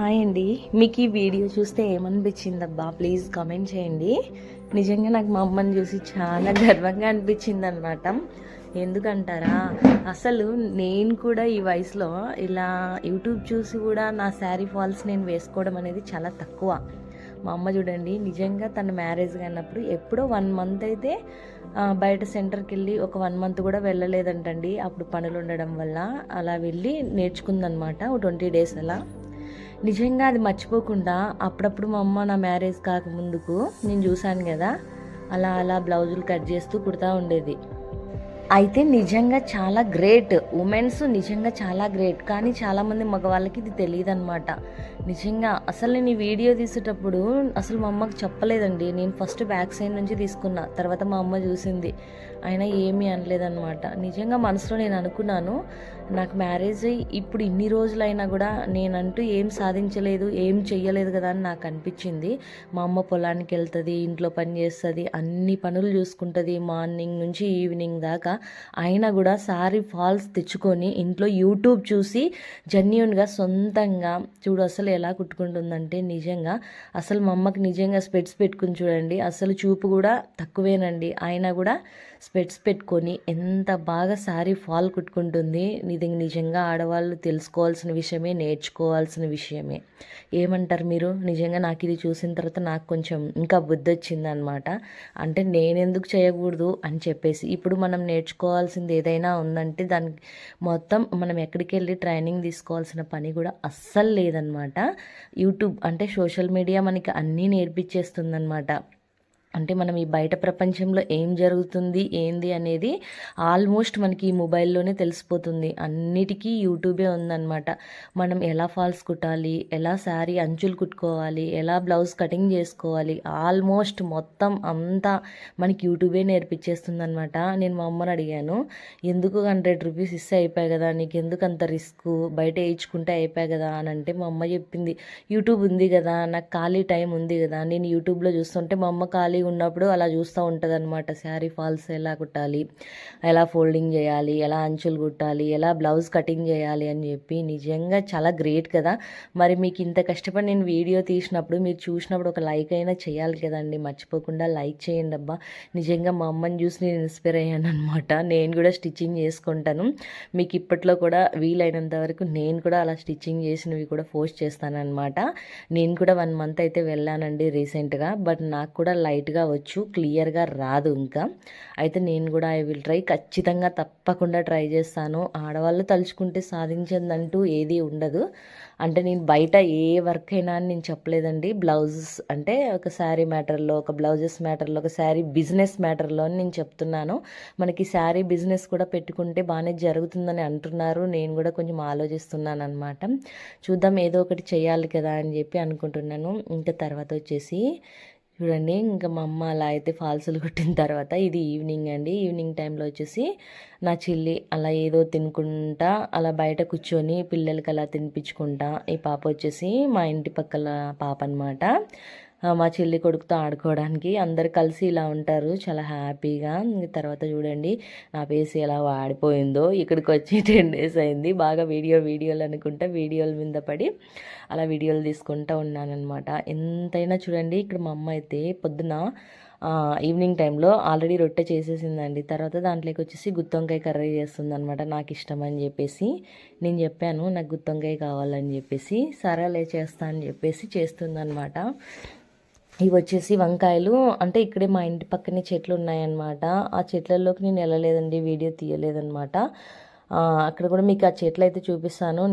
Hi అండి. మీకు ఈ వీడియో చూస్తే ఏమనిపించింది అబ్బా ప్లీజ్ కమెంట్ చేయండి. నిజంగా నాకు మా అమ్మని చూసి చాలా గర్వంగా అనిపించింది అనమాట ఎందుకంటారా? అసలు నేను కూడా ఈ వయసులో ఇలా యూట్యూబ్ చూసి కూడా నా శారీ ఫాల్స్ నేను వేసుకోవడం అనేది చాలా తక్కువ. మా అమ్మ చూడండి నిజంగా తన మ్యారేజ్ అయినప్పుడు ఎప్పుడో వన్ మంత్ అయితే బయట సెంటర్కి వెళ్ళి ఒక వన్ మంత్ కూడా వెళ్ళలేదంటండి. అప్పుడు పనులు ఉండడం వల్ల అలా వెళ్ళి నేర్చుకుందనమాట. ఓ ట్వంటీ డేస్ అలా. నిజంగా అది మర్చిపోకుండా అప్పుడప్పుడు మా అమ్మ నా మ్యారేజ్ కాకముందుకు నేను చూశాను కదా అలా అలా బ్లౌజులు కట్ చేస్తూ కుడతా ఉండేది. అయితే నిజంగా చాలా గ్రేట్. ఉమెన్స్ నిజంగా చాలా గ్రేట్. కానీ చాలామంది మగవాళ్ళకి ఇది తెలియదు అనమాట నిజంగా అసలు నేను ఈ వీడియో తీసేటప్పుడు అసలు మా అమ్మకి చెప్పలేదండి. నేను ఫస్ట్ బ్యాక్ సైడ్ నుంచి తీసుకున్నా తర్వాత మా అమ్మ చూసింది. అయినా ఏమీ అనలేదన్నమాట. నిజంగా మనసులో నేను అనుకున్నాను నాకు మ్యారేజ్ అయ్యి ఇప్పుడు ఇన్ని రోజులైనా కూడా నేనంటూ ఏం సాధించలేదు ఏం చెయ్యలేదు కదా అని నాకు అనిపించింది. మా అమ్మ పొలానికి వెళ్తుంది ఇంట్లో పని చేస్తుంది అన్ని పనులు చూసుకుంటుంది మార్నింగ్ నుంచి ఈవినింగ్ దాకా. అయినా కూడా సారీ ఫాల్స్ తెచ్చుకొని ఇంట్లో యూట్యూబ్ చూసి జెన్యున్గా సొంతంగా చూడు అసలు ఎలా కుట్టుకుంటుందంటే నిజంగా అసలు మా అమ్మకి నిజంగా స్పెట్స్ పెట్టుకుని చూడండి. అసలు చూపు కూడా తక్కువేనండి. అయినా కూడా స్పెట్స్ పెట్టుకొని ఎంత బాగా శారీ ఫాల్ కుట్టుకుంటుంది. ఇది నిజంగా ఆడవాళ్ళు తెలుసుకోవాల్సిన విషయమే నేర్చుకోవాల్సిన విషయమే. ఏమంటారు మీరు? నిజంగా నాకు ఇది చూసిన తర్వాత నాకు కొంచెం ఇంకా బుద్ధి వచ్చిందనమాట అంటే నేనెందుకు చేయకూడదు అని చెప్పేసి. ఇప్పుడు మనం నేర్చుకోవాల్సింది ఏదైనా ఉందంటే దానికి మొత్తం మనం ఎక్కడికి వెళ్ళి ట్రైనింగ్ తీసుకోవాల్సిన పని కూడా అస్సలు లేదనమాట. యూట్యూబ్ అంటే సోషల్ మీడియా మనకి అన్నీ నేర్పించేస్తుందన్నమాట అంటే మనం ఈ బయట ప్రపంచంలో ఏం జరుగుతుంది ఏంది అనేది ఆల్మోస్ట్ మనకి ఈ మొబైల్లోనే తెలిసిపోతుంది. అన్నిటికీ యూట్యూబే ఉందన్నమాట. మనం ఎలా ఫాల్స్ కుట్టాలి ఎలా శారీ అంచులు కుట్టుకోవాలి ఎలా బ్లౌజ్ కటింగ్ చేసుకోవాలి ఆల్మోస్ట్ మొత్తం అంతా మనకి యూట్యూబే నేర్పించేస్తుంది అనమాట నేను మా అమ్మని అడిగాను ఎందుకు హండ్రెడ్ రూపీస్ ఇస్తే అయిపోయాయి కదా నీకు ఎందుకు అంత రిస్క్? బయట వేయించుకుంటే అయిపోయాయి కదా? అని అంటే మా అమ్మ చెప్పింది యూట్యూబ్ ఉంది కదా నాకు ఖాళీ టైం ఉంది కదా. నేను యూట్యూబ్లో చూస్తుంటే మా అమ్మ ఖాళీ ఉన్నప్పుడు అలా చూస్తూ ఉంటుంది అనమాట శారీ ఫాల్స్ ఎలా కుట్టాలి? ఎలా ఫోల్డింగ్ చేయాలి? ఎలా అంచులు కుట్టాలి? ఎలా బ్లౌజ్ కటింగ్ చేయాలి అని చెప్పి నిజంగా చాలా గ్రేట్ కదా. మరి మీకు ఇంత కష్టపడి నేను వీడియో తీసినప్పుడు మీరు చూసినప్పుడు ఒక లైక్ అయినా చేయాలి కదండి. మర్చిపోకుండా లైక్ చేయండి అబ్బా. నిజంగా మా అమ్మని చూసి నేను ఇన్స్పైర్ అయ్యాను అనమాట నేను కూడా స్టిచ్చింగ్ చేసుకుంటాను. మీకు ఇప్పట్లో కూడా వీలైనంత వరకు నేను కూడా అలా స్టిచ్చింగ్ చేసినవి కూడా పోస్ట్ చేస్తానన్నమాట. నేను కూడా వన్ మంత్ అయితే వెళ్ళానండి రీసెంట్గా. బట్ నాకు కూడా లైట్ నీట్గా వచ్చు క్లియర్గా రాదు ఇంకా. అయితే నేను కూడా ఐ విల్ ట్రై ఖచ్చితంగా తప్పకుండా ట్రై చేస్తాను. ఆడవాళ్ళు తలుచుకుంటే సాధించిందంటూ ఏది ఉండదు. అంటే నేను బయట ఏ వర్క్ అయినా అని నేను చెప్పలేదండి. బ్లౌజెస్ అంటే ఒక శారీ మ్యాటర్లో ఒక బ్లౌజెస్ మ్యాటర్లో ఒక శారీ బిజినెస్ మ్యాటర్లో అని నేను చెప్తున్నాను. మనకి శారీ బిజినెస్ కూడా పెట్టుకుంటే బాగానే జరుగుతుందని అంటున్నారు. నేను కూడా కొంచెం ఆలోచిస్తున్నాను అనమాట చూద్దాం ఏదో ఒకటి చేయాలి కదా అని చెప్పి అనుకుంటున్నాను. ఇంకా తర్వాత వచ్చేసి చూడండి ఇంకా మా అమ్మ అలా అయితే ఫాల్సులు కొట్టిన తర్వాత ఇది ఈవినింగ్ అండి. ఈవినింగ్ టైంలో వచ్చేసి నా చెల్లి అలా ఏదో తినుకుంటా అలా బయట కూర్చొని పిల్లలకి అలా తినిపించుకుంటా. ఈ పాప వచ్చేసి మా ఇంటి పక్కల పాప అనమాట మా చెల్లి కొడుకుతో ఆడుకోవడానికి అందరు కలిసి ఇలా ఉంటారు. చాలా హ్యాపీగా. తర్వాత చూడండి నా ఫేస్ ఎలా వాడిపోయిందో. ఇక్కడికి వచ్చి టెన్ డేస్ అయింది. బాగా వీడియో వీడియోలు అనుకుంటా వీడియోల మీద పడి అలా వీడియోలు తీసుకుంటూ ఉన్నానమాట ఎంతైనా చూడండి ఇక్కడ మా అమ్మ అయితే పొద్దున ఈవినింగ్ టైంలో ఆల్రెడీ రొట్టె చేసేసిందండి. తర్వాత దాంట్లోకి వచ్చేసి గుత్తొంకాయ కర్రీ చేస్తుంది అనమాట నాకు ఇష్టం అని చెప్పేసి. నేను చెప్పాను నాకు గుత్తొంకాయ కావాలని చెప్పేసి. సరేలే చేస్తా అని చెప్పేసి చేస్తుందనమాట ఇవి వచ్చేసి వంకాయలు. అంటే ఇక్కడే మా ఇంటి పక్కనే చెట్లు ఉన్నాయన్నమాట ఆ చెట్లలోకి నేను వెళ్ళలేదండి వీడియో తీయలేదన్నమాట. అక్కడ కూడా మీకు ఆ చెట్లు అయితే చూపిస్తాను.